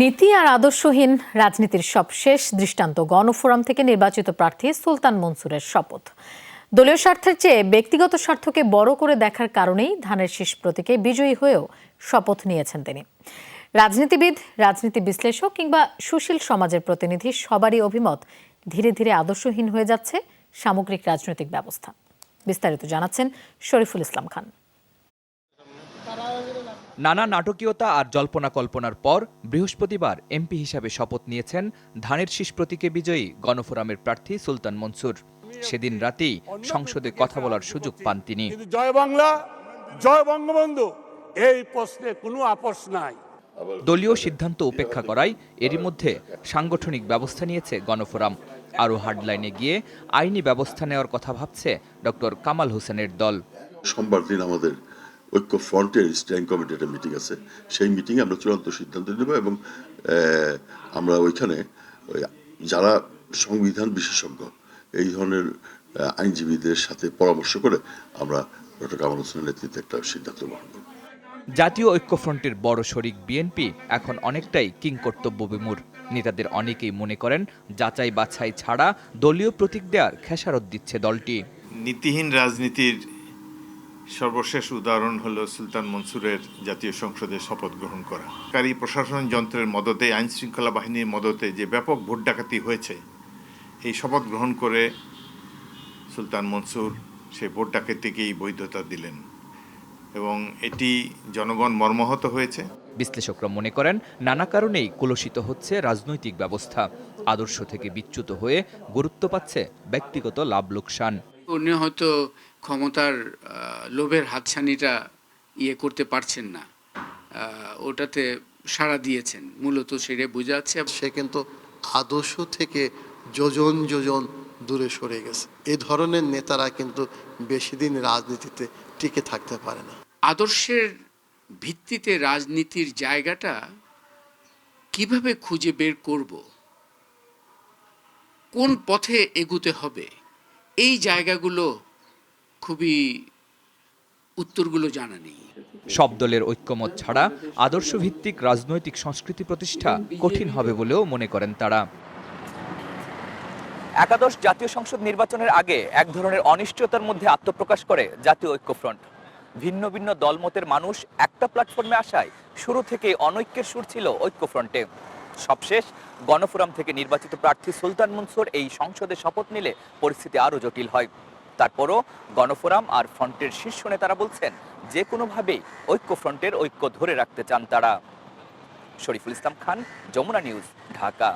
নীতি আর আদর্শহীন রাজনীতির সবশেষ দৃষ্টান্ত গণফোরাম থেকে নির্বাচিত প্রার্থী সুলতান মনসুরের শপথ। দলীয় স্বার্থের চেয়ে ব্যক্তিগত স্বার্থকে বড় করে দেখার কারণেই ধানের শীষ প্রতীকে বিজয়ী হয়েও শপথ নিয়েছেন তিনি। রাজনীতিবিদ, রাজনীতি বিশ্লেষক কিংবা সুশীল সমাজের প্রতিনিধি সবারই অভিমত, ধীরে ধীরে আদর্শহীন হয়ে যাচ্ছে সামগ্রিক রাজনৈতিক ব্যবস্থা। বিস্তারিত জানাচ্ছেন শরীফুল ইসলাম খান। নানা নাটকীয়তা আর জল্পনা কল্পনার পর বৃহস্পতিবার এমপি হিসাবে শপথ নিয়েছেন ধানের শীষ প্রতীকে বিজয়ী গণফোরামের প্রার্থী সুলতান মনসুর। সেদিন রাতেই সংসদে কথা বলার সুযোগ পান তিনি। জয় বাংলা জয় বঙ্গবন্ধু এই প্রশ্নে কোনো আপোষ নাই। দলীয় সিদ্ধান্ত উপেক্ষা করায় এরই মধ্যে সাংগঠনিক ব্যবস্থা নিয়েছে গণফোরাম। আরও হার্ডলাইনে গিয়ে আইনি ব্যবস্থা নেওয়ার কথা ভাবছে ডক্টর কামাল হোসেনের দল। সোমবার দিন আমাদের ঐক্য ফ্রন্টের স্ট্যান্ডিং কমিটির একটা মিটিং আছে। সেই মিটিংয়ে আমরা চূড়ান্ত সিদ্ধান্ত নেব এবং আমরা ওইখানে ওই যারা সংবিধান বিশেষজ্ঞ এই ধরনের আইনজীবীদের সাথে পরামর্শ করে আমরা ডক্টর কামাল হোসেনের নেতৃত্বে একটা সিদ্ধান্ত গ্রহণ করব। জাতীয় ঐক্যফ্রন্টের বড় শরিক বিএনপি এখন অনেকটাই কিংকর্তব্য বিমূর। নেতাদের অনেকেই মনে করেন যাচাই বাছাই ছাড়া দলীয় প্রতীক দেওয়ার খেসারত দিচ্ছে দলটি। নীতিহীন রাজনীতির সর্বশেষ উদাহরণ হলো সুলতান মনসুরের জাতীয় সংসদে শপথ গ্রহণ করা। কারী প্রশাসন যন্ত্রের মদতে আইন শৃঙ্খলা বাহিনীর মদতে যে ব্যাপক ভোট ডাকাতি হয়েছে এই শপথ গ্রহণ করে সুলতান মনসুর সেই ভোট ডাকাতিকেই বৈধতা দিলেন। এবং এটি জনগণ মর্মাহত হয়েছে। বিশ্লেষকরা মনে করেন নানা কারণেই কলুষিত হচ্ছে রাজনৈতিক ব্যবস্থা। আদর্শ থেকে বিচ্যুত হয়ে গুরুত্ব পাচ্ছে ব্যক্তিগত লাভ লোকসান উনি হয়তো ক্ষমতার লোভের হাতছানিটা ইয়ে করতে পারছেন না। ওটাতে সাড়া দিয়েছেন। মূলত সেটা বোঝাচ্ছে সে কিন্তু আদর্শ থেকে যোজন যোজন দূরে সরে গেছে। এ ধরনের নেতারা কিন্তু বেশি দিন রাজনীতিতে টিকে থাকতে পারে না। আদর্শের ভিত্তিতে রাজনীতির জায়গাটা কীভাবে খুঁজে বের করব? কোন পথে এগুতে হবে? এই জায়গাগুলো খুবই উত্তরগুলো জানা নেই। সব দলের ঐক্যমত ছাড়া আদর্শভিত্তিক রাজনৈতিক সংস্কৃতি প্রতিষ্ঠা কঠিন হবে বলেও মনে করেন তারা। একাদশ জাতীয় সংসদ নির্বাচনের আগে এক ধরনের অনিশ্চয়তার মধ্যে আত্মপ্রকাশ করে জাতীয় ঐক্যফ্রন্ট। ভিন্ন ভিন্ন দলমতের মানুষ একটা প্ল্যাটফর্মে আসায় শুরু থেকে অনৈক্যের সুর ছিল ঐক্যফ্রন্টে। সবশেষ, গণফোরাম থেকে নির্বাচিত প্রার্থী সুলতান মনসুর এই সংসদে শপথ নিলে পরিস্থিতি আরও জটিল হয়। তারপরও গণফোরাম আর ফ্রন্টের শীর্ষ নেতারা বলছেন, যে কোনোভাবেই ঐক্যফ্রন্টের ঐক্য ধরে রাখতে চান তারা। শরীফুল ইসলাম খান, যমুনা নিউজ, ঢাকা।